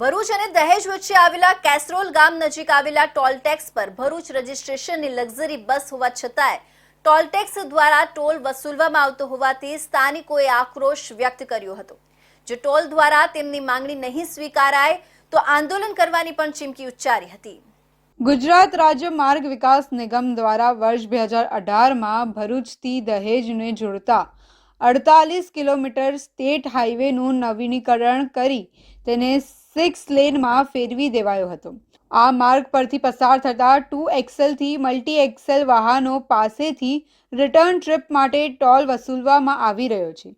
ભરૂચ અને દહેજ વચ્ચે આવેલા કેસરોલ ગામ નજીક આવેલા ટોલ ટેક્સ પર ભરૂચ રજિસ્ટ્રેશનની લક્ઝરી બસ હોવા છતાંય ટોલ ટેક્સ દ્વારા ટોલ વસૂલવામાં આવતો હોવાથી સ્થાનિકોએ આક્રોશ વ્યક્ત કર્યો હતો. જો ટોલ દ્વારા તેમની માંગણી નહીં સ્વીકારાય, તો આંદોલન કરવાની પણ ચીમકી ઉચ્ચારી હતી. ગુજરાત રાજ્ય માર્ગ વિકાસ નિગમ દ્વારા વર્ષ બે હજાર અઢારમાં ભરૂચથી દહેજને જોડતા અડતાલીસ કિલોમીટર સ્ટેટ હાઈવેનું નવીનીકરણ કરી તેને સિક્સ લેનમાં ફેરવી દેવાયો હતો. આ માર્ગ પરથી પસાર થતા ટુ એક્સેલથી મલ્ટી એક્સેલ વાહનો પાસેથી રિટર્ન ટ્રીપ માટે ટોલ વસૂલવામાં આવી રહ્યો છે,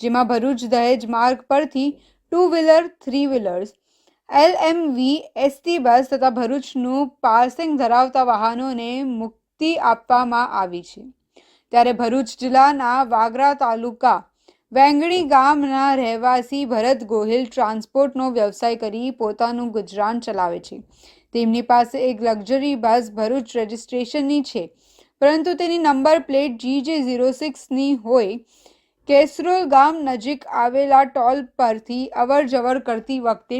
જેમાં ભરૂચ દહેજ માર્ગ પરથી two wheeler, three wheelers, LMV, ST bus તથા ભરૂચનું પાર્સિંગ ધરાવતા વાહનોને મુક્તિ આપવામાં આવી છે. ત્યારે ભરૂચ જિલ્લાના વાગરા તાલુકા વેંગણી ગામના રહેવાસી ભરત ગોહિલ ટ્રાન્સપોર્ટનો વ્યવસાય કરી પોતાનું ગુજરાન ચલાવે છે. તેમની પાસે એક લક્ઝરી બસ ભરૂચ રજિસ્ટ્રેશનની છે. પરંતુ તેની નંબર પ્લેટ જી જે ઝીરો સિક્સની હોય. કેસરોલ ગામ નજીક આવેલા ટોલ પરથી અવર જવર કરતી વખતે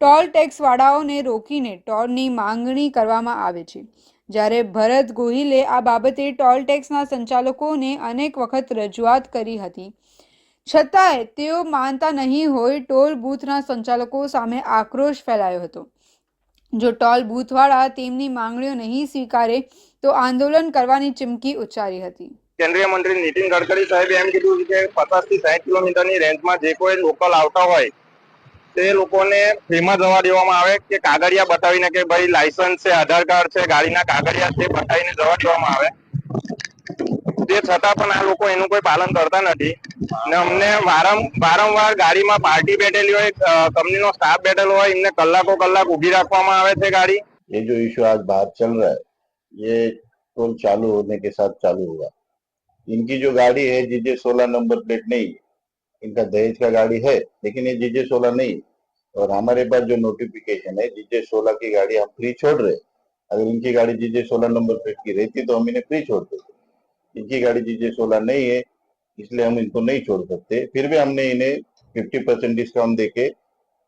ટોલ ટેક્સવાળાઓને રોકીને ટોલની માંગણી કરવામાં આવે છે. જ્યારે ભરત ગોહિલે આ બાબતે ટોલ ટેક્સના સંચાલકોને અનેક વખત રજૂઆત કરી હતી. છતાંય તેઓ માનતા નહીં હોય ટોલ બૂથના સંચાલકો સામે આક્રોશ ફેલાયો હતો. જો ટોલ બૂથવાળા તેમની માંગણીઓ નહીં સ્વીકારે, તો આંદોલન કરવાની ચીમકી ઉચ્ચારી હતી. કેન્દ્રીય મંત્રી નીતિન ગડકરી સાહેબે એમ કીધું કે પચાસથી સાઠ કિલોમીટરની રેન્જમાં જે કોઈ લોકલ આવતા હોય તે લોકોને ફ્રીમાં જવા દેવામાં આવે કે કાગળિયા બતાવીને કે ભાઈ લાયસન્સ છે આધાર કાર્ડ છે ગાડીના કાગળિયા છે બતાવીને જવા દેવામાં આવે તે છતાં પણ આ લોકો એનું કોઈ પાલન કરતા નથી ને અમને વારં વારંવાર ગાડીમાં પાર્ટી બેઠેલી હોય અ, કંપનીનો સ્ટાફ બેઠેલો હોય એમને કલાકો કલાક ઊભી રાખવામાં આવે છે ગાડી ये जो इशू आज बाहर चल रहा है ये टोल चालू होने के साथ चालू हुआ इनकी जो गाड़ी है जीजे सोलह नंबर प्लेट नहीं है इनका दहेज का गाड़ी है लेकिन ये जीजे सोलह नहीं है और हमारे पास जो नोटिफिकेशन है जीजे सोलह की गाड़ी हम फ्री छोड़ रहे हैं। अगर इनकी गाड़ी जीजे सोलह नंबर प्लेट की रहती तो हम इन्हें फ्री छोड़ देते इनकी गाड़ी जीजे सोलह नहीं है इसलिए हम इनको नहीं छोड़ सकते फिर भी हमने इन्हें फिफ्टी परसेंट डिस्काउंट देके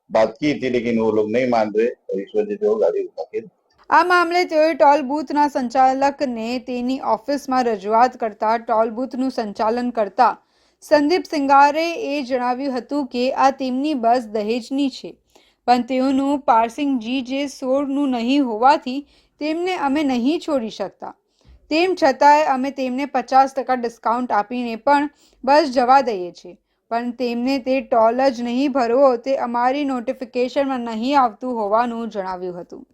बात की थी लेकिन वो लोग नहीं मान रहे और इस वजह से वो गाड़ी उठा के આ મામલે તેઓએ ટોલ બૂથના સંચાલકને તેની ઓફિસમાં રજૂઆત કરતા ટોલ બૂથનું સંચાલન કરતા સંદીપ સિંગારે એ જણાવ્યું હતું કે આ તેમની બસ દહેજની છે. પણ તેઓનું પાર્સિંગ જી જે સોળનું નહીં હોવાથી તેમને અમે નહીં છોડી શકતા. તેમ છતાંય અમે તેમને પચાસ ટકા ડિસ્કાઉન્ટ આપીને પણ બસ જવા દઈએ છીએ. પણ તેમને તે ટોલ જ નહીં ભરવો તે અમારી નોટિફિકેશનમાં નહીં આવતું હોવાનું જણાવ્યું હતું.